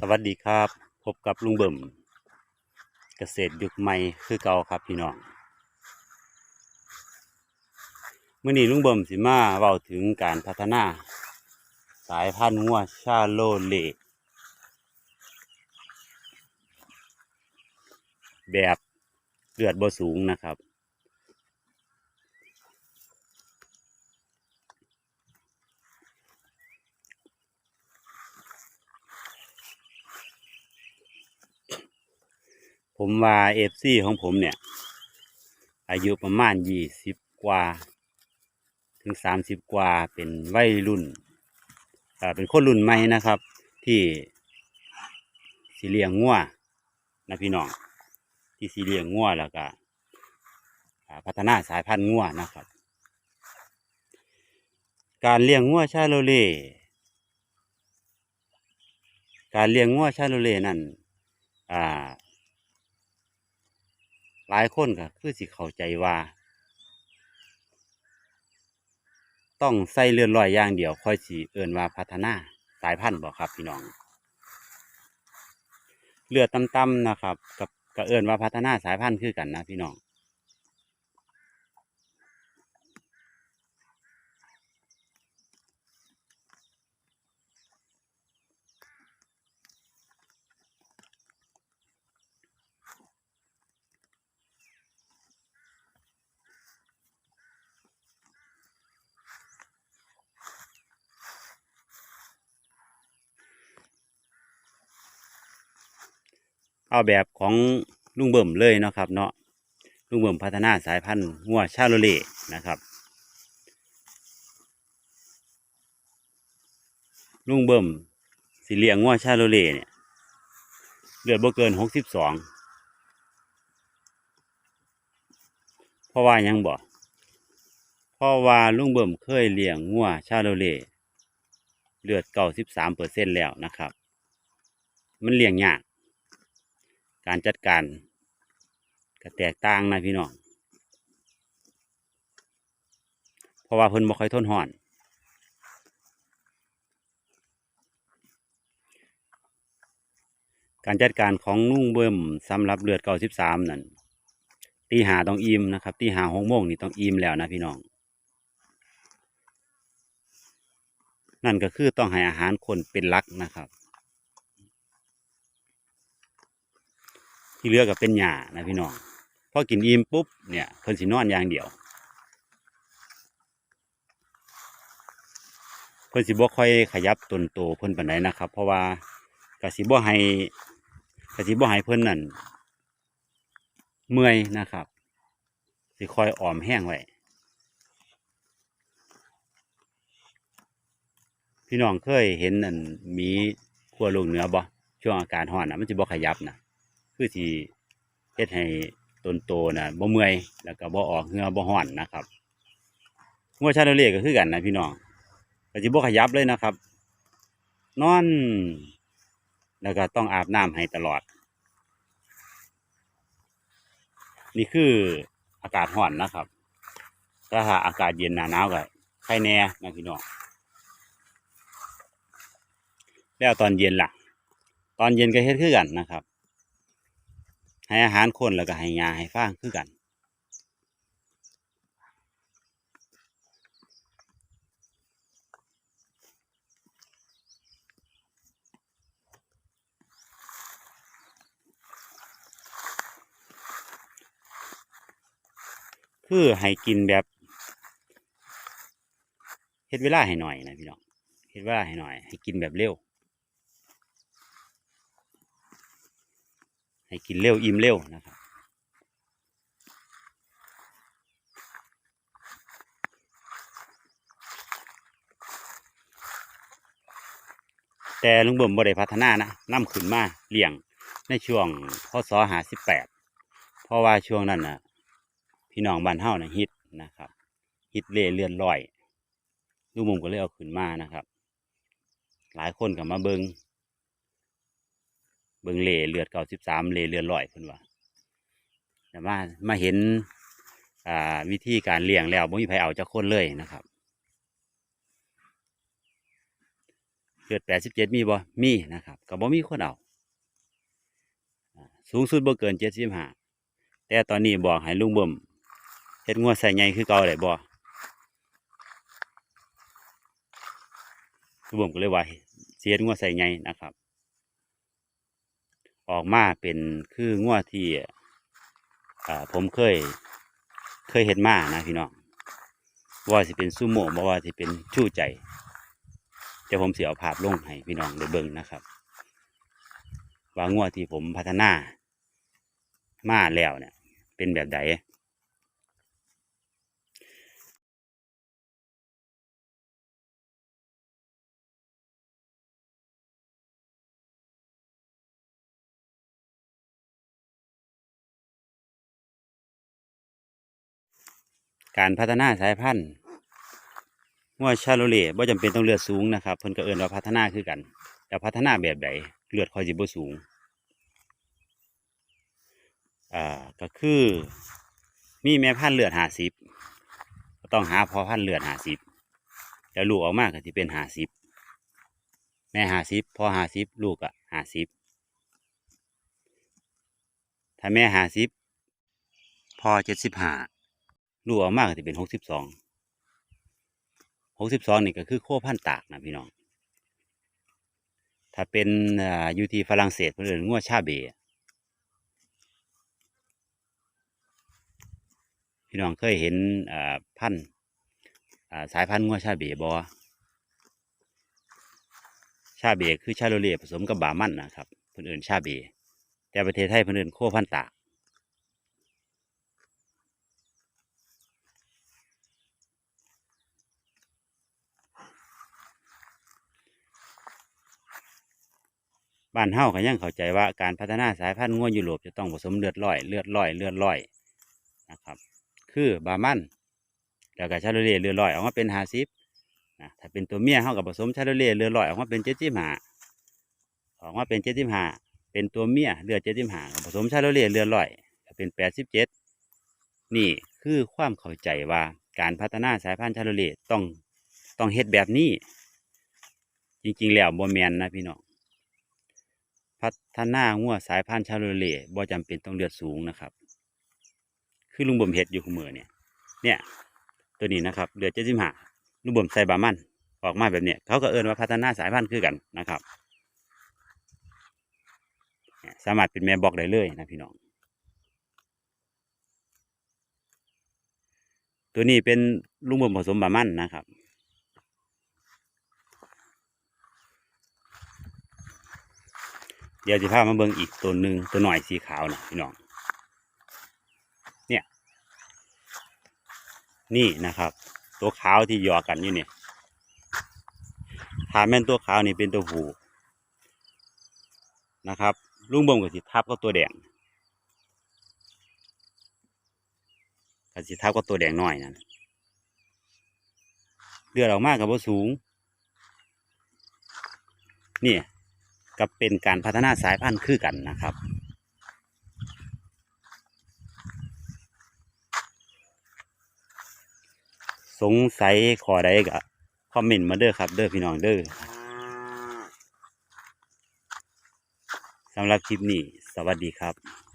สวัสดีครับ พบกับลุงเบิ่ม เกษตรยุคใหม่คือเก่าครับพี่น้องมื่อนี้ลุงเบิ่มสิมาเว้าถึงการพัฒนา สายพันธุ์งัวชาโลเลแบบเลือดบ่สูงนะครับ ผมว่าเอฟซีของผมเนี่ย อายุประมาณยี่สิบกว่า ถึงสามสิบกว่าเป็นวัยรุ่นอ่าเป็นคนรุ่นใหม่นะครับ ที่สีเลี้ยงงัวนะพี่น้องที่สีเลี้ยงงัวแล้วก็พัฒนาสายพันธุ์งัวนะครับ การเลี้ยงงัวชาโลเล่การเลี้ยงงัวชาโลเล่นั่นอ่า หลายคนก็คือสิเข้าใจว่า ต้องใส่เลื่อนลอยอย่างเดียวค่อยสีเอินว่าพัฒนาสายพันธุ์บอกครับพี่น้อง เลือดต่ำๆนะครับ กับก็เอินว่าพัฒนาสายพันธุ์คือกันนะพี่น้อง เอาแบบของลุงเบิ่มเลยเนาะครับเนาะลุงเบิ่มพัฒนาสายพันธุ์งัวชาโลเล่นะครับลุงเบิ่มสิเลียงงัวชาโลเล่เนี่ยเลือดบ่เกินหกสิบสองเพราะว่ายังบ่เพราะว่าลุงเบิ่มเคยเลี้ยงงัวชาโลเล่เลือดเก้าสิบสามเปอร์เซ็นแล้วนะครับ มันเลี้ยงยาก การจัดการก็แตกต่างนะพี่น้องเพราะว่าเพิ่นบ่ค่อยทนห่อน การจัดการของนุ่งเบิ่มสำหรับเลือดเก้าสิบสามนั่นตีหาต้องอิ่มนะครับ ตีหาหกโมงนี่ต้องอิ่มแล้วนะพี่น้อง นั่นก็คือต้องให้อาหารคนเป็นลักนะครับ ที่เหลือก็เป็นหญ้านะพี่น้องพอกินอิ่มปุ๊บเนี่ยเพิ่นสินอนอย่างเดียวเพิ่นสิบ่ค่อยขยับตนโตเพิ่นปานใดนะครับ เพราะว่ากสิบ่ให้กสิบ่ให้เพิ่นนั่นเมื่อยนะครับ สิคอยออมแห้งไว้พี่น้องเคยเห็นนั่นมีขั้วโลกเหนือบ่ช่วงอากาศร้อนนะมันสิบ่ขยับนะ คือสิเฮ็ดให้ต้นโตน่ะบ่เมื่อยแล้วก็บ่ออกเหงื่อบ่ร้อนนะครับงัวชาโดเล่ก็คือกันนะพี่น้องก็สิบ่ขยับเลยนะครับ นอน แล้วก็ต้องอาบน้ำให้ตลอด นี่คืออากาศร้อนนะครับ ถ้าหาอากาศเย็นหนาหนาวก็ใครแน่นะพี่น้องแล้วตอนเย็นล่ะ ตอนเย็นก็เฮ็ดคือกันนะครับ ให้อาหารคนแล้วก็ให้ยาให้ฟางคือกัน คือให้กินแบบเฮ็ดเวลาให้หน่อยนะพี่น้องเฮ็ดเวลาให้หน่อย ให้กินแบบเร็ว ให้กินเร็วอิ่มเร็วนะครับแต่ลุงเบิ่มบ่ได้พัฒนานะนํขึ้นมาเลี้ยงในช่วงพศหาสิบแปดเพราะว่าช่วงนั้นน่ะ พี่น้องบ้านเฮาน่ะฮิตนะครับฮิตเล่เลื่อนลอย ลุงบ่มก็เลยเอาขึ้นมานะครับ หลายคนก็มาเบิง เบิ่งเล่เลือดเก้าสิบสามเล่เลือดลอยเพิ่นว่าแต่ว่ามาเห็นอ่าวิธีการเลี้ยงแล้วบ่มีไผเอาจักคนเลยนะครับเลือดแปดสิบเจ็ดมีบ่มีนะครับก็บ่มีคนเอาอ่าสูงสุดบ่เกินเจ็ดสิบห้าแต่ตอนนี้บอกให้ลุงบ่มเฮ็ดงวดใส่ใหญ่คือเก่าได้บ่ลุงบ่มก็เลยว่าสิเฮ็ดงวดใส่ใหญ่นะครับ ออกมาเป็นคืองวดที่อ่าผมเคยเคยเห็นมานะพี่น้องว่าสิเป็นซูโม่บ่ว่าสิเป็นชู้ใจจะผมเสียเอาภาพลงให้พี่น้องได้เบิ่งนะครับ ว่างวดที่ผมพัฒนามาแล้วเนี่ย เป็นแบบใด การพัฒนาสายพันธุ์งวดชาโลเล่บ่จำเป็นต้องเลือดสูงนะครับเพิ่นก็เอิ้นว่าพัฒนาคือกันแต่พัฒนาแบบใดเลือดคอยสิบ่สูงอ่าก็คือมีแม่พันธุ์เลือดหาสิบต้องหาพอพันธุ์เลือดหาสิบแล้วลูกออกมาก็จะเป็นหาสิบแม่หาสิบพอหาสิบลูกอะหาสิบถ้าแม่หาสิบพอเจ็ดสิบห้า ลูกออกมากจะเป็นหกสิบสองหกสิบสองนี่ก็คือโค้พันตากนะพี่น้อง ถ้าเป็นอยู่ที่ฝรั่งเศสเพิ่นเรียกงัวชาเบพี่น้องเคยเห็นพันสายพันธุ์งัวชาเบบอชาเบคือชาโลเล่ผสมกับบามันนะครับเพิ่นเอินชาเบแต่ประเทศไทยเพิ่นเอินโคพันตาก บ้านเฮาก็ยังเข้าใจว่าการพัฒนาสายพันธุ์งัวยุโรปจะต้องผสมเลือดร้อย เลือดร้อยเลือดร้อยนะครับ คือบามันแล้วก็ชาโลเล่เรือดลอยออกมาเป็นห้าสิบนะถ้าเป็นตัวเมียเขากับผสมชาโลเล่เรือดลอยออกมาเป็นเจ็ดสิบห้าออกมาเป็นเจ็ดสิบห้าเป็นตัวเมียเรือดเจ็ดสิบห้าผสมชาโลเล่เรือดลอยเป็นแปดสิบเจ็ดนี่คือความเข้าใจว่าการพัฒนาสายพันธุ์ชาโลเล่ต้องต้องเฮ็ดแบบนี้ จริง ๆ แล้วบ่แมนนะพี่น้อง พัฒนางัวสายพันธุ์ชาโลเล่บ่จำเป็นต้องเลือดสูงนะครับ คือลุงบ่มเห็ดอยู่คุมือเนี่ย เนี่ย ตัวนี้นะครับเดือดเจ็ดสิบห้าลุงบ่มใส่บามันออกมาแบบเนี้ยเขาก็เอิ้นว่าพัฒนาสายพันธุ์คือกันนะครับสามารถเป็นแม่บอกได้เลยนะพี่น้อง ตัวนี้เป็นลุงบ่มผสมบามันนะครับ ดี๋ยวจะพามาเบิ่งอีกตัวหนึ่งตัวหน่อยสีขาวนะพี่น้อง เนี่ย นี่นะครับ ตัวขาวที่หยอกกันอยู่เนี่ยถ้าแม่นตัวขาวนี่เป็นตัวผูนะครับลุงเบ่มกับสิทับก็ตัวแดงกับสิทับก็ตัวแดงหน้อยนั่นเลือดออกมากกับว่าสูง นี่ ก็เป็นการพัฒนาสายพันธุ์คือกันนะครับ สงสัยขอใดก็คอมเมนต์มาเด้อครับ เด้อพี่น้องเด้อสำหรับคลิปนี้ สวัสดีครับ